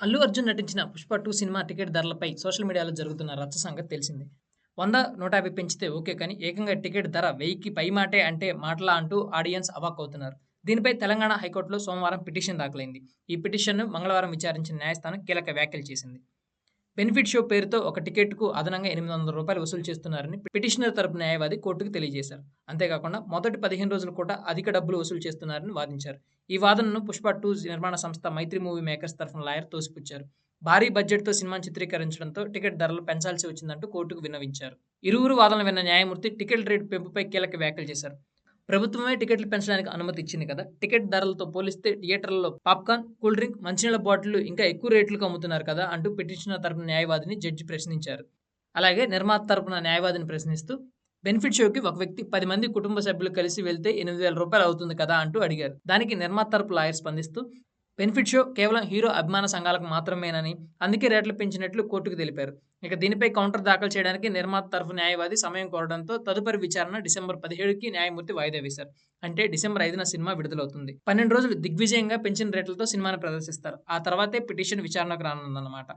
అల్లు అర్జున్ నటించిన Pushpa two cinema ticket ధరలపై social మీడియాలో జరుగుతున్న రచ్చ సంగతి తెలిసింది. వంద నూట యాభై పెంచితే ఓకే కానీ ఏకంగా టికెట్ ధర వెయ్యికి పై మాటే అంటే మాటలా అంటూ ఆడియన్స్ అవాక్ అవుతున్నారు. దీనిపై తెలంగాణ హైకోర్టులో సోమవారం పిటిషన్ దాఖలైంది. ఈ పిటిషన్ను మంగళవారం విచారించిన న్యాయస్థానం కీలక వ్యాఖ్యలు చేసింది. బెనిఫిట్ షో పేరుతో ఒక టికెట్కు అదనంగా ఎనిమిది వందల రూపాయలు వసూలు చేస్తున్నారని పిటిషనర్ తరపు న్యాయవాది కోర్టుకు తెలియజేశారు. అంతేకాకుండా మొదటి పదిహేను రోజులు కూడా అధిక డబ్బులు వసూలు చేస్తున్నారని వాదించారు. ఈ వాదనను పుష్ప టూ నిర్మాణ సంస్థ మైత్రి మూవీ మేకర్స్ తరఫున లాయర్ తోసిపుచ్చారు. భారీ బడ్జెట్తో సినిమాను చిత్రీకరించడంతో టికెట్ ధరలు పెంచాల్సి వచ్చిందంటూ కోర్టుకు విన్నవించారు. ఇరువురు వాదనలు విన్న న్యాయమూర్తి టికెట్ రేటు పెంపుపై కీలక వ్యాఖ్యలు చేశారు. ప్రభుత్వమే టికెట్లు పెంచడానికి అనుమతి ఇచ్చింది కదా. టికెట్ ధరలతో పోలిస్తే థియేటర్లలో పాప్కార్న్ కూల్ డ్రింక్ మంచినీళ్ళ బాటిల్ ఇంకా ఎక్కువ రేట్లకు అమ్ముతున్నారు కదా అంటూ పిటిషనర్ తరపున న్యాయవాదిని జడ్జి ప్రశ్నించారు. అలాగే నిర్మాత తరపున న్యాయవాదిని ప్రశ్నిస్తూ బెనిఫిట్ షోకి ఒక వ్యక్తి పది మంది కుటుంబ సభ్యులు కలిసి వెళ్తే ఎనిమిది వేల రూపాయలు అవుతుంది కదా అంటూ అడిగారు. దానికి నిర్మాత తరపు లాయర్ స్పందిస్తూ బెనిఫిట్ షో కేవలం హీరో అభిమాన సంఘాలకు మాత్రమేనని అందుకే రేట్లు పెంచినట్లు కోర్టుకు తెలిపారు. ఇక దీనిపై కౌంటర్ దాఖలు చేయడానికి నిర్మాత తరఫు న్యాయవాది సమయం కోరడంతో తదుపరి విచారణ డిసెంబర్ పదిహేడుకి న్యాయమూర్తి వాయిదా వేశారు. అంటే డిసెంబర్ ఐదున సినిమా విడుదలవుతుంది. పన్నెండు రోజులు దిగ్విజయంగా పెంచిన రేట్లతో సినిమాను ప్రదర్శిస్తారు. ఆ తర్వాతే పిటిషన్ విచారణకు రానుందన్నమాట.